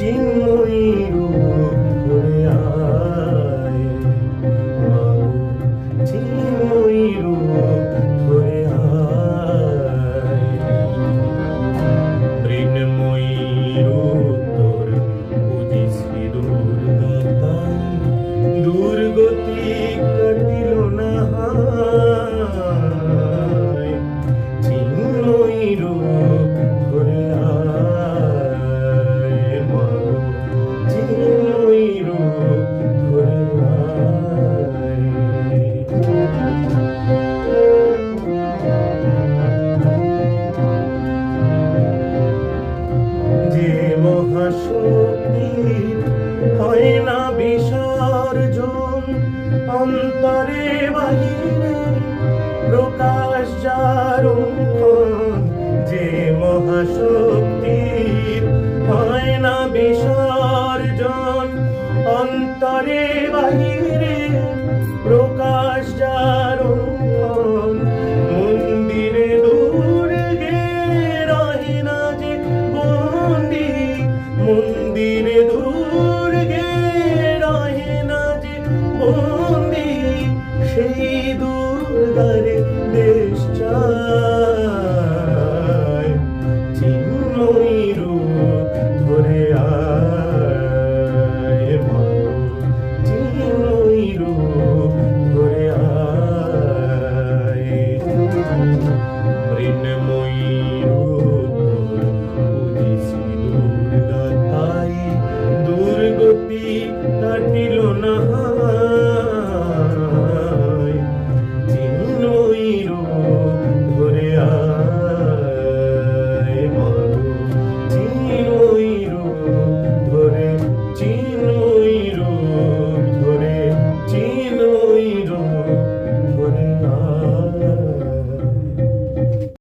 চিন্ময়ী রূপ ধরে আয়। চিন্ময়ী রূপ ধরে আয় মৃন্ময়ী রূপ কাটিল না মহাশক্তি হয় না বিসর্জন, অন্তরে বাহিরে প্রকাশ যার যে মহাশক্তি হয় না বিসর্জন, অন্তরে বাহিরে তারে দেশ চায় চিন্ময়ী রূপ ধরে আয় চিন্ময়ী রূপ